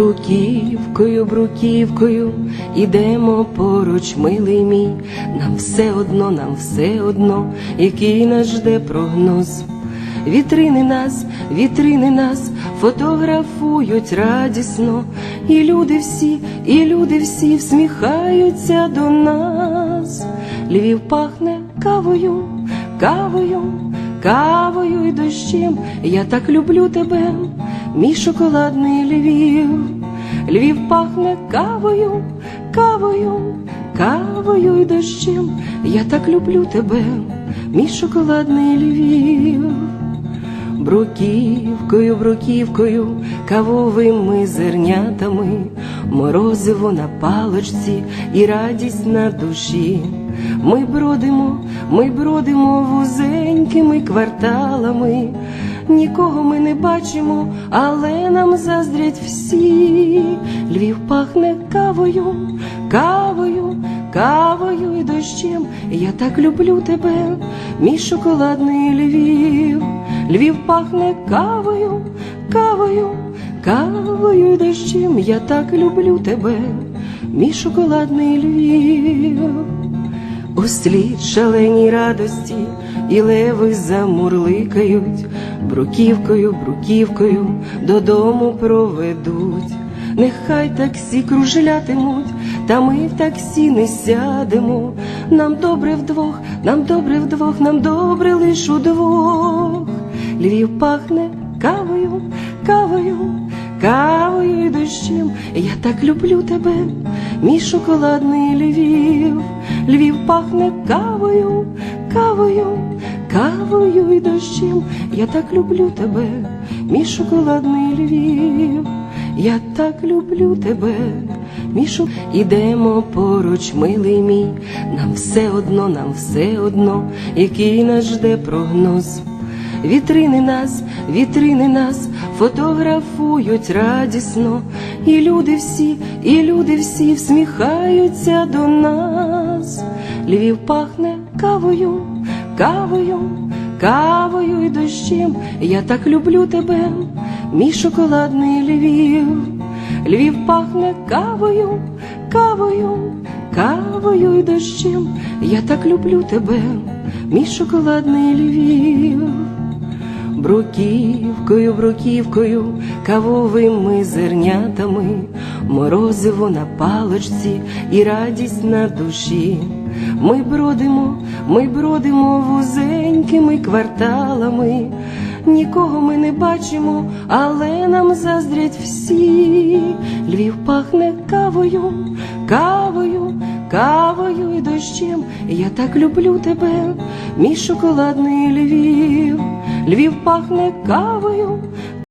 Бруківкою, бруківкою, ідемо поруч, милий мій, нам все одно, нам все одно, який нас жде прогноз. Вітрини нас, вітрини нас фотографують радісно, і люди всі, і люди всі всміхаються до нас. Львів пахне кавою, кавою, кавою і дощем. Я так люблю тебе, мій шоколадний Львів. Львів пахне кавою, кавою, кавою і дощем. Я так люблю тебе, мій шоколадний Львів. Бруківкою, бруківкою, кавовими зернятами, морозиво на палочці і радість на душі. Ми бродимо, ми бродимо вузенькими кварталами, нікого ми не бачимо, але нам заздрять всі. Львів пахне кавою, кавою, кавою і дощем. Я так люблю тебе, мій шоколадний Львів. Львів пахне кавою, кавою, кавою і дощем. Я так люблю тебе, мій шоколадний Львів. Услід шаленій радості і леви замурликають, бруківкою, бруківкою додому проведуть. Нехай таксі кружлятимуть, та ми в таксі не сядемо. Нам добре вдвох, нам добре вдвох, нам добре лиш удвох. Львів пахне кавою, кавою, кавою і дощем. Я так люблю тебе, мій шоколадний Львів. Львів пахне кавою, кавою, кавою і дощем. Я так люблю тебе, мій шоколадний Львів. Я так люблю тебе, мішу, ідемо поруч, милий мій. Нам все одно, нам все одно, який нас жде прогноз. Вітрини нас, вітрини нас фотографують радісно, і люди всі, і люди всі всміхаються до нас. Львів пахне кавою, кавою, кавою і дощем. Я так люблю тебе, мій шоколадний Львів. Львів пахне кавою, кавою, кавою і дощем. Я так люблю тебе, мій шоколадний Львів. Бруківкою, бруківкою, кавовими зернятами, морозиво на палочці і радість на душі. Ми бродимо, ми бродимо вузенькими кварталами, нікого ми не бачимо, але нам заздрять всі. Львів пахне кавою, кавою, кавою і дощем. Я так люблю тебе, мій шоколадний Львів. Львів пахне кавою,